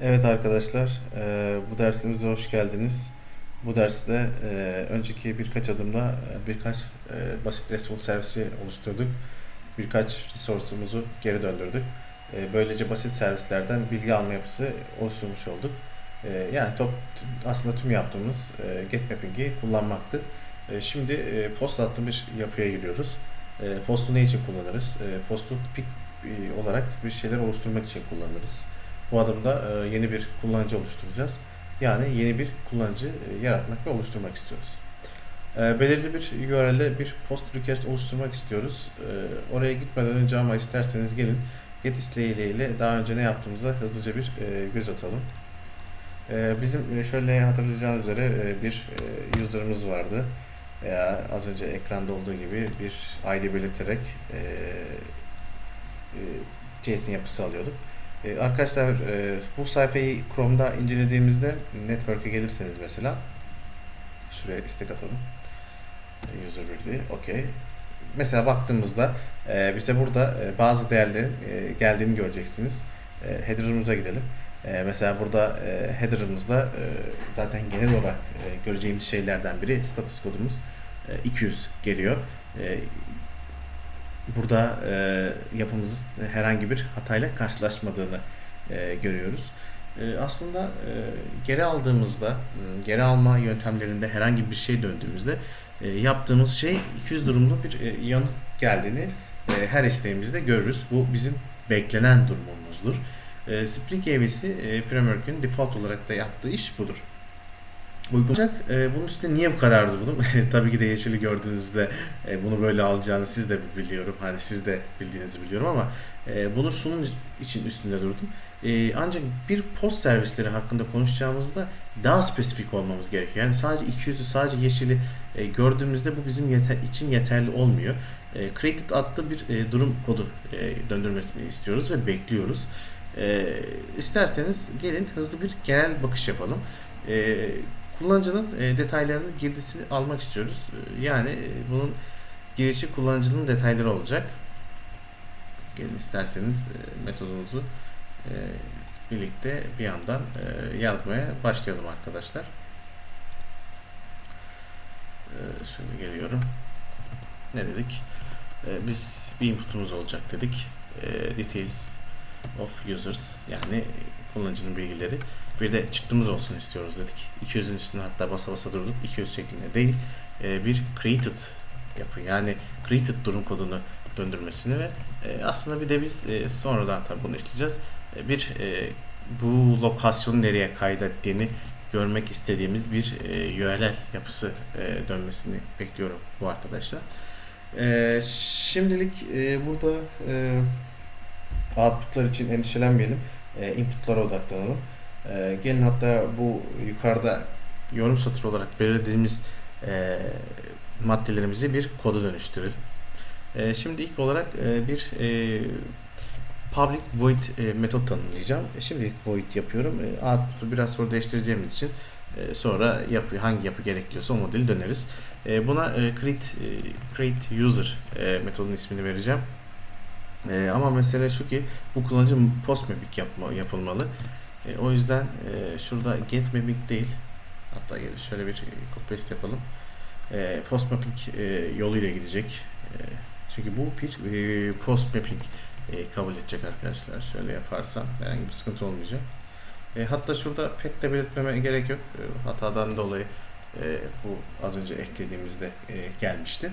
Evet arkadaşlar, e, bu dersimize hoş geldiniz. Bu derste e, önceki birkaç adımda e, birkaç basit RESTful servisi oluşturduk. Birkaç resource'umuzu geri döndürdük. Böylece basit servislerden bilgi alma yapısı oluşturmuş olduk. Yani top, aslında tüm yaptığımız get mapping'i kullanmaktı. Şimdi post adlı bir yapıya giriyoruz. Postu ne için kullanırız? Postu pik e, olarak bir şeyler oluşturmak için kullanırız. Bu adımda e, yeni bir kullanıcı oluşturacağız. Yani yeni bir kullanıcı e, yaratmak ve oluşturmak istiyoruz. E, belirli bir URL'e bir post request oluşturmak istiyoruz. Oraya gitmeden önce ama isterseniz gelin get isteğiyle ile daha önce ne yaptığımıza hızlıca bir göz atalım. Bizim şöyle hatırlayacağınız üzere bir user'ımız vardı. Veya az önce ekranda olduğu gibi bir ID belirterek JSON yapısı alıyorduk. E, arkadaşlar e, bu sayfayı Chrome'da incelediğimizde network'e gelirseniz mesela şuraya istek atalım. User birliği. Okey. Mesela baktığımızda e, bize burada e, bazı değerlerin geldiğini göreceksiniz. E, header'ımıza gidelim. Mesela burada e, header'ımızda zaten genel olarak göreceğimiz şeylerden biri status kodumuz e, 200 geliyor. Burada e, yapımızın herhangi bir hatayla karşılaşmadığını e, görüyoruz. E, aslında e, geri aldığımızda, e, geri alma yöntemlerinde herhangi bir şey döndüğümüzde e, yaptığımız şey 200 durumlu bir e, yanıt geldiğini e, her isteğimizde görürüz. Bu bizim beklenen durumumuzdur. E, Spring AVC e, Framework'ün default olarak da yaptığı iş budur. Uygulanacak. E, bunun üstüne niye bu kadar durdum? Tabii ki de yeşili gördüğünüzde e, bunu böyle alacağını siz de biliyorum. Hani siz de bildiğinizi biliyorum ama e, bunu şunun için üstünde durdum. E, ancak bir post servisleri hakkında konuşacağımızda daha spesifik olmamız gerekiyor. Yani sadece 200'ü sadece yeşili e, gördüğümüzde bu bizim yeter, için yeterli olmuyor. E, created adlı bir e, durum kodu e, döndürmesini istiyoruz ve bekliyoruz. E, isterseniz gelin hızlı bir genel bakış yapalım. E, kullanıcının e, detaylarını girdisini almak istiyoruz. E, yani e, bunun girişi kullanıcının detayları olacak. Gelin isterseniz e, metodumuzu birlikte bir yandan yazmaya başlayalım arkadaşlar. E, şöyle geliyorum. Ne dedik? Biz bir inputumuz olacak dedik. Details of users yani kullanıcının bilgileri. Bir de çıktığımız olsun istiyoruz dedik. 200'ün üstüne hatta basa basa durduk. 200 şeklinde değil. E, bir created yapı yani created durum kodunu döndürmesini ve e, aslında bir de biz e, sonradan tabi bunu işleyeceğiz. Bir bu lokasyonu nereye kaydettiğini görmek istediğimiz bir e, URL yapısı dönmesini bekliyorum bu arkadaşlar. Şimdilik burada e, outputlar için endişelenmeyelim. E, inputlara odaklanalım. E, gelin hatta bu yukarıda yorum satırı olarak belirlediğimiz e, maddelerimizi bir koda dönüştürelim. E, şimdi ilk olarak e, bir e, public void e, metot tanımlayacağım. E, şimdilik void yapıyorum. E, output'u biraz sonra değiştireceğimiz için e, sonra yapı, hangi yapı gerekiyorsa o modeli döneriz. E, buna e, create, e, create user e, metodun ismini vereceğim. E, ama mesele şu ki bu kullanıcı post mapping yapma, yapılmalı. E, o yüzden e, şurada get mapping değil. Hatta şöyle bir copy paste yapalım. E, post mapping e, yoluyla gidecek. E, çünkü bu bir e, post mapping e, kabul edecek arkadaşlar. Şöyle yaparsam herhangi bir sıkıntı olmayacak. E, hatta şurada pek de belirtmeme gerek yok. E, hatadan dolayı e, bu az önce eklediğimizde e, gelmişti.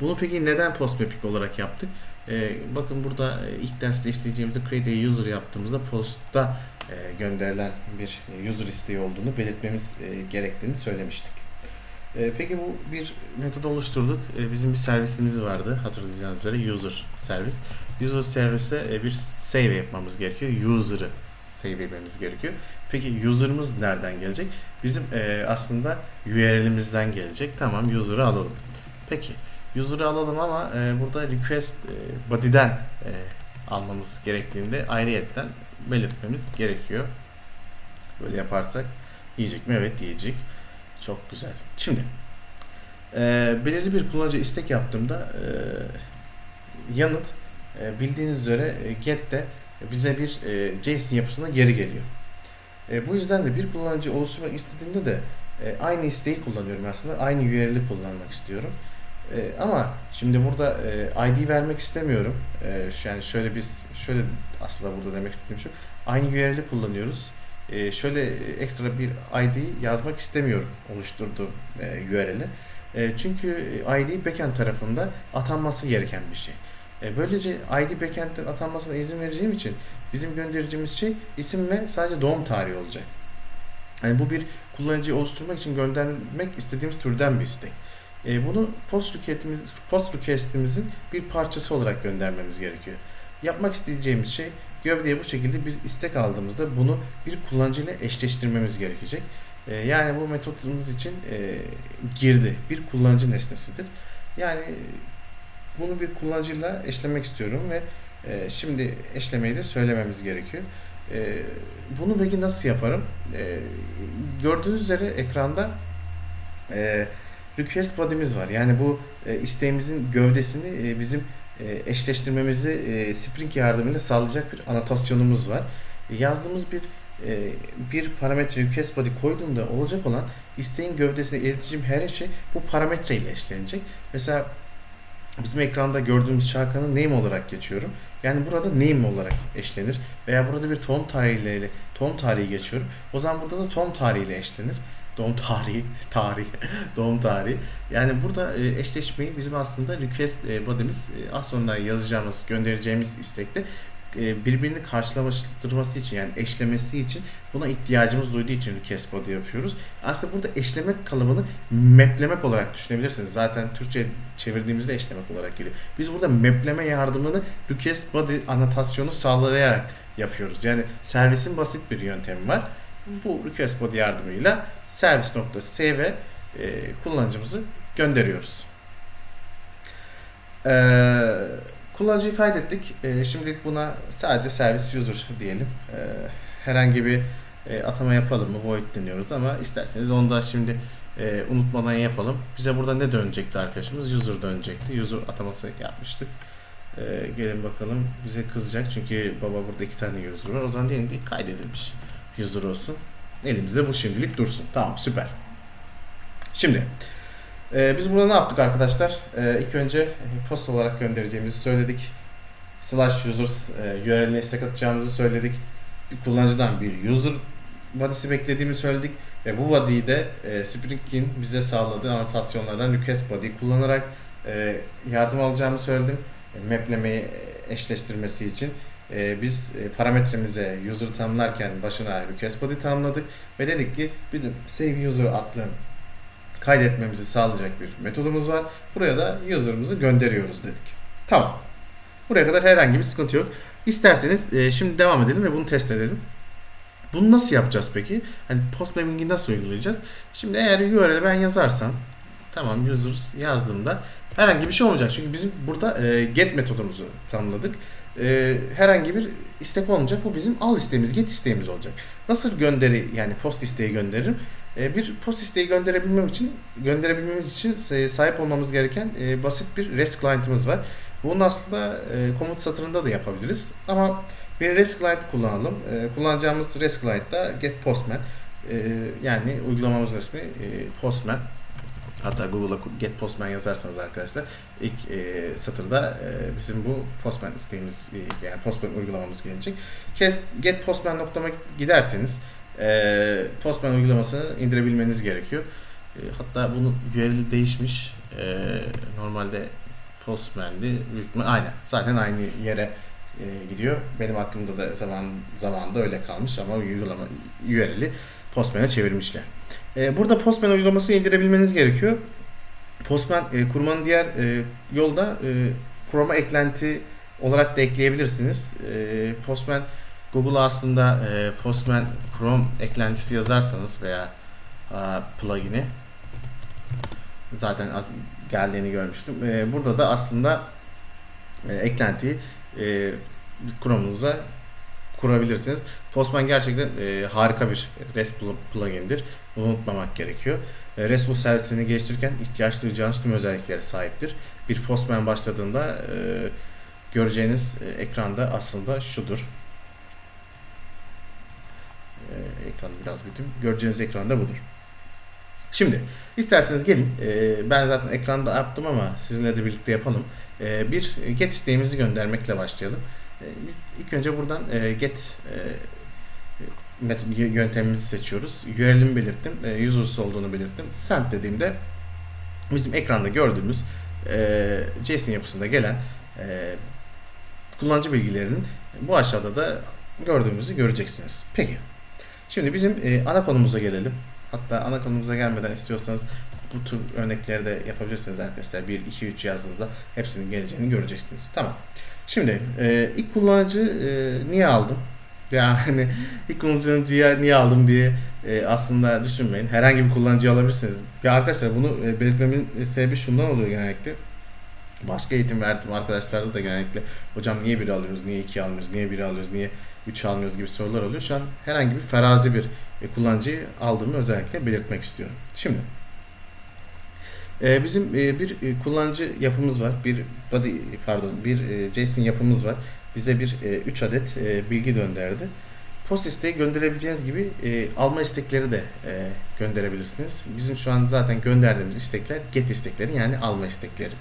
Bunu peki neden post mapping olarak yaptık? Ee, bakın burada e, ilk derste işleyeceğimizde create a user yaptığımızda postta e, gönderilen bir user isteği olduğunu belirtmemiz e, gerektiğini söylemiştik. E, peki bu bir metod oluşturduk. E, bizim bir servisimiz vardı hatırlayacağınız üzere user servis. User servise e, bir save yapmamız gerekiyor. User'ı save etmemiz gerekiyor. Peki user'ımız nereden gelecek? Bizim e, aslında URL'imizden gelecek. Tamam user'ı alalım. Peki user'ı alalım ama e, burada request e, body'den e, almamız gerektiğinde ayrıyetten belirtmemiz gerekiyor. Böyle yaparsak yiyecek mi? Evet diyecek. Çok güzel. Şimdi e, belirli bir kullanıcı istek yaptığımda e, yanıt e, bildiğiniz üzere e, get'te bize bir e, JSON yapısına geri geliyor. E, bu yüzden de bir kullanıcı oluşturmak istediğimde de e, aynı isteği kullanıyorum aslında. Aynı URL'i kullanmak istiyorum. E, ama şimdi burada e, ID vermek istemiyorum. E, yani şöyle biz şöyle aslında burada demek istediğim şu. Aynı URL'i kullanıyoruz. E, şöyle ekstra bir ID yazmak istemiyorum oluşturduğum e, URL'e. E, çünkü ID backend tarafında atanması gereken bir şey. E, böylece ID backend'den atanmasına izin vereceğim için bizim göndereceğimiz şey isim ve sadece doğum tarihi olacak. Yani bu bir kullanıcıyı oluşturmak için göndermek istediğimiz türden bir istek. E, bunu post request'imiz, post request'imizin bir parçası olarak göndermemiz gerekiyor. Yapmak isteyeceğimiz şey gövdeye bu şekilde bir istek aldığımızda bunu bir kullanıcıyla eşleştirmemiz gerekecek. E, yani bu metodumuz için e, girdi bir kullanıcı nesnesidir. Yani bunu bir kullanıcıyla eşlemek istiyorum ve e, şimdi eşlemeyi de söylememiz gerekiyor. E, bunu peki nasıl yaparım? E, gördüğünüz üzere ekranda e, request body'miz var. Yani bu e, isteğimizin gövdesini e, bizim e, eşleştirmemizi e, Spring yardımıyla sağlayacak bir anotasyonumuz var. E, yazdığımız bir e, bir parametre request body koyduğunda olacak olan isteğin gövdesine iletişim her şey bu parametre ile eşlenecek. Mesela bizim ekranda gördüğümüz şarkının name olarak geçiyorum. Yani burada name olarak eşlenir. Veya burada bir tohum tarihiyle tohum tarihi geçiyorum. O zaman burada da tohum tarihiyle eşlenir. Doğum tarihi, tarih, doğum tarihi. Yani burada e, eşleşmeyi bizim aslında request e, body'miz e, az sonra yazacağımız, göndereceğimiz istekte birbirini karşılaştırması için yani eşlemesi için buna ihtiyacımız duyduğu için request body yapıyoruz. Aslında burada eşlemek kalıbını maplemek olarak düşünebilirsiniz. Zaten Türkçe çevirdiğimizde eşlemek olarak geliyor. Biz burada mapleme yardımını request body anotasyonu sağlayarak yapıyoruz. Yani servisin basit bir yöntemi var. Bu request body yardımıyla servis.save e, kullanıcımızı gönderiyoruz. Ee, kullanıcıyı kaydettik. Ee, şimdilik buna sadece servis user diyelim. Ee, herhangi bir e, atama yapalım mı? Void deniyoruz ama isterseniz onu da şimdi e, unutmadan yapalım. Bize burada ne dönecekti arkadaşımız? User dönecekti. User ataması yapmıştık. Ee, gelin bakalım. Bize kızacak çünkü baba burada iki tane user var. O zaman diyelim ki kaydedilmiş user olsun. Elimizde bu şimdilik dursun. Tamam süper. Şimdi e, biz burada ne yaptık arkadaşlar? E, ilk önce e, post olarak göndereceğimizi söyledik. Slash users e, URL'ine istek atacağımızı söyledik. Bir kullanıcıdan bir user body'si beklediğimizi söyledik. Ve bu body'yi de e, Spring'in bize sağladığı anotasyonlardan request body kullanarak e, yardım alacağımı söyledim. E, maplemeyi e, eşleştirmesi için. E, biz parametremize user tanımlarken başına request body tanımladık ve dedik ki bizim save user adlı kaydetmemizi sağlayacak bir metodumuz var. Buraya da user'ımızı gönderiyoruz dedik. Tamam. Buraya kadar herhangi bir sıkıntı yok. İsterseniz e, şimdi devam edelim ve bunu test edelim. Bunu nasıl yapacağız peki? Hani post nasıl uygulayacağız? Şimdi eğer URL'e ben yazarsam tamam user yazdığımda herhangi bir şey olmayacak. Çünkü bizim burada e, get metodumuzu tanımladık. E, herhangi bir istek olmayacak. Bu bizim al isteğimiz, get isteğimiz olacak. Nasıl gönderi yani post isteği gönderirim? E, bir post isteği gönderebilmem için gönderebilmemiz için sahip olmamız gereken e, basit bir REST client'ımız var. Bunu aslında e, komut satırında da yapabiliriz. Ama bir REST client kullanalım. E, kullanacağımız REST client'ta get postman. E, yani uygulamamız ismi e, postman. Hatta Google'a get postman yazarsanız arkadaşlar ilk e, satırda e, bizim bu postman isteğimiz e, yani postman uygulamamız gelecek. Kes get postman.com'a giderseniz e, postman uygulamasını indirebilmeniz gerekiyor. E, hatta bunun URL'i değişmiş. E, normalde postman'di. Büyük aynen. Zaten aynı yere e, gidiyor. Benim aklımda da zaman zamanında öyle kalmış ama uygulama URL'i postman'e çevirmişler. E, burada Postman uygulamasını indirebilmeniz gerekiyor. Postman e, kurmanın diğer e, yolda e, Chrome'a eklenti olarak da ekleyebilirsiniz. E, Postman Google'a aslında e, Postman Chrome eklentisi yazarsanız veya a, plugin'i zaten az geldiğini görmüştüm. E, burada da aslında e, eklentiyi e, Chrome'unuza kurabilirsiniz. Postman gerçekten e, harika bir REST plugin'dir. Unutmamak gerekiyor. E, RESTful servisini geliştirirken ihtiyaç duyacağınız tüm özelliklere sahiptir. Bir Postman başladığında e, göreceğiniz e, ekranda aslında şudur. E, ekranı biraz biteyim. Göreceğiniz ekranda budur. Şimdi isterseniz gelin e, ben zaten ekranda yaptım ama sizinle de birlikte yapalım. E, bir get isteğimizi göndermekle başlayalım. E, biz ilk önce buradan e, get e, metod yöntemimizi seçiyoruz. URL'imi belirttim. E, users olduğunu belirttim. Send dediğimde bizim ekranda gördüğümüz e, JSON yapısında gelen e, kullanıcı bilgilerinin bu aşağıda da gördüğümüzü göreceksiniz. Peki. Şimdi bizim e, ana konumuza gelelim. Hatta ana konumuza gelmeden istiyorsanız bu tür örnekleri de yapabilirsiniz arkadaşlar. 1, 2, 3 yazdığınızda hepsinin geleceğini göreceksiniz. Tamam. Şimdi e, ilk kullanıcı e, niye aldım? Yani ilk kullanıcıyı niye aldım diye e, aslında düşünmeyin. Herhangi bir kullanıcıyı alabilirsiniz. Ya arkadaşlar bunu e, belirtmemin sebebi şundan oluyor genellikle. Başka eğitim verdiğim arkadaşlarda da genellikle hocam niye biri alıyoruz, niye iki almıyoruz, niye biri alıyoruz, niye üç almıyoruz gibi sorular oluyor. Şu an herhangi bir ferazi bir e, kullanıcıyı aldığımı özellikle belirtmek istiyorum. Şimdi e, bizim e, bir e, kullanıcı yapımız var. Bir body pardon, bir e, JSON yapımız var. Bize bir 3 adet e, bilgi gönderdi. Post isteği gönderebileceğiniz gibi e, alma istekleri de e, gönderebilirsiniz. Bizim şu an zaten gönderdiğimiz istekler get istekleri yani alma istekleri.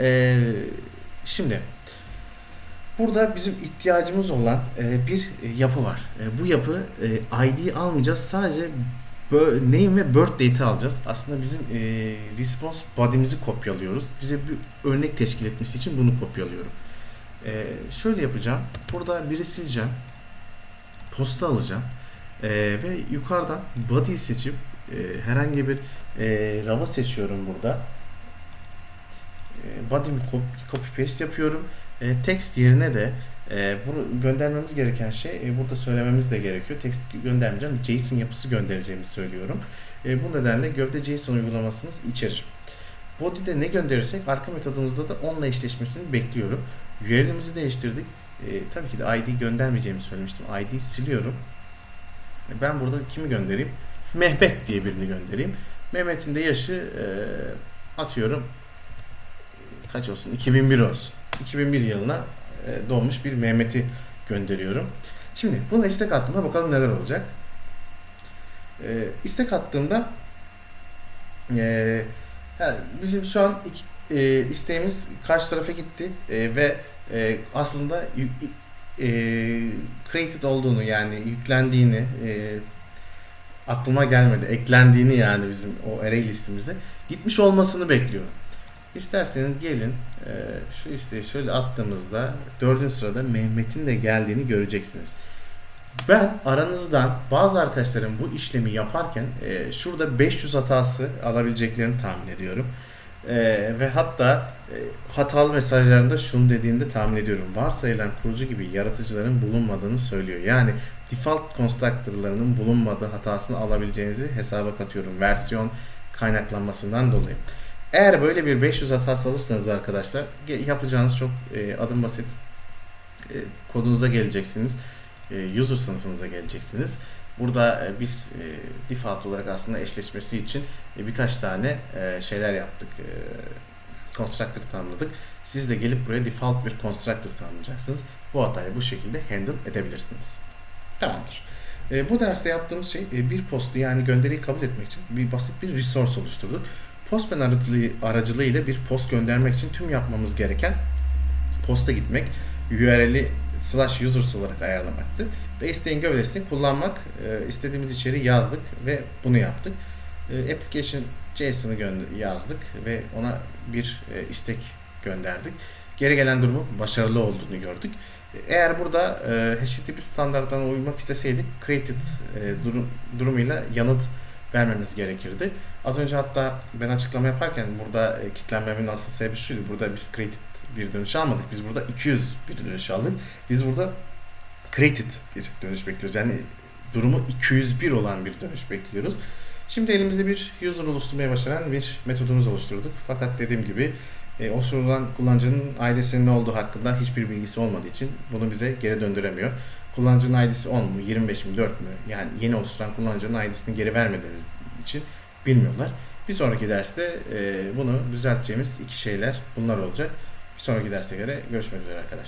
E, şimdi burada bizim ihtiyacımız olan e, bir yapı var. E, bu yapı e, ID almayacağız. Sadece name ve birth date alacağız. Aslında bizim e, response body'mizi kopyalıyoruz. Bize bir örnek teşkil etmesi için bunu kopyalıyorum. E, şöyle yapacağım. Burada biri sileceğim. Posta alacağım. E, ve yukarıdan body seçip e, herhangi bir e, rava seçiyorum burada. E, body'mi copy, copy paste yapıyorum. E, text yerine de e, bunu göndermemiz gereken şey e, burada söylememiz de gerekiyor. Text göndermeyeceğim. JSON yapısı göndereceğimi söylüyorum. E, bu nedenle gövde JSON uygulamasını içerir. Body'de ne gönderirsek arka metodumuzda da onunla eşleşmesini bekliyorum. URL'imizi değiştirdik. E, tabii ki de ID göndermeyeceğimi söylemiştim. ID siliyorum. E, ben burada kimi göndereyim? Mehmet diye birini göndereyim. Mehmet'in de yaşı e, atıyorum kaç olsun? 2001 olsun. 2001 yılına e, doğmuş bir Mehmet'i gönderiyorum. Şimdi buna istek attığımda bakalım neler olacak. E, istek attığımda e, bizim şu an e, isteğimiz karşı tarafa gitti e, ve e, aslında e, created olduğunu yani yüklendiğini e, aklıma gelmedi. Eklendiğini yani bizim o array listemize gitmiş olmasını bekliyorum. İsterseniz gelin e, şu isteği şöyle attığımızda dördüncü sırada Mehmet'in de geldiğini göreceksiniz. Ben aranızdan bazı arkadaşlarım bu işlemi yaparken e, şurada 500 hatası alabileceklerini tahmin ediyorum. E, ve hatta e, hatalı mesajlarında şunu dediğinde tahmin ediyorum. Varsayılan kurucu gibi yaratıcıların bulunmadığını söylüyor. Yani default constructor'larının bulunmadığı hatasını alabileceğinizi hesaba katıyorum. Versiyon kaynaklanmasından dolayı. Eğer böyle bir 500 hatası alırsanız arkadaşlar yapacağınız çok e, adım basit. E, kodunuza geleceksiniz. E, user sınıfınıza geleceksiniz. Burada e, biz e, default olarak aslında eşleşmesi için birkaç tane şeyler yaptık. Constructor tanımladık. Siz de gelip buraya default bir constructor tanımlayacaksınız. Bu hatayı bu şekilde handle edebilirsiniz. Tamamdır. Bu derste yaptığımız şey bir postu yani gönderiyi kabul etmek için bir basit bir resource oluşturduk. Postman aracılığı, aracılığı ile bir post göndermek için tüm yapmamız gereken posta gitmek, URL'i slash users olarak ayarlamaktı. Ve isteğin gövdesini kullanmak, e, istediğimiz içeriği yazdık ve bunu yaptık. E, application JSON'ı yazdık ve ona bir e, istek gönderdik. Geri gelen durumu başarılı olduğunu gördük. Eğer burada e, HTTP standartlarına uymak isteseydik created e, durum, durumuyla yanıt vermemiz gerekirdi. Az önce hatta ben açıklama yaparken burada e, kitlenmemin asıl sebebi şuydu. Burada biz created bir dönüş almadık. Biz burada 200 bir dönüş aldık. Biz burada created bir dönüş bekliyoruz. Yani durumu 201 olan bir dönüş bekliyoruz. Şimdi elimizde bir user oluşturmaya başlayan bir metodumuz oluşturduk. Fakat dediğim gibi e, oluşturulan kullanıcının ailesinin ne olduğu hakkında hiçbir bilgisi olmadığı için bunu bize geri döndüremiyor. Kullanıcının ID'si 10 mu, 25 mi, 4 mü? Yani yeni oluşturan kullanıcının ID'sini geri vermediğimiz için bilmiyorlar. Bir sonraki derste e, bunu düzelteceğimiz iki şeyler bunlar olacak. Bir sonraki derste göre görüşmek üzere arkadaşlar.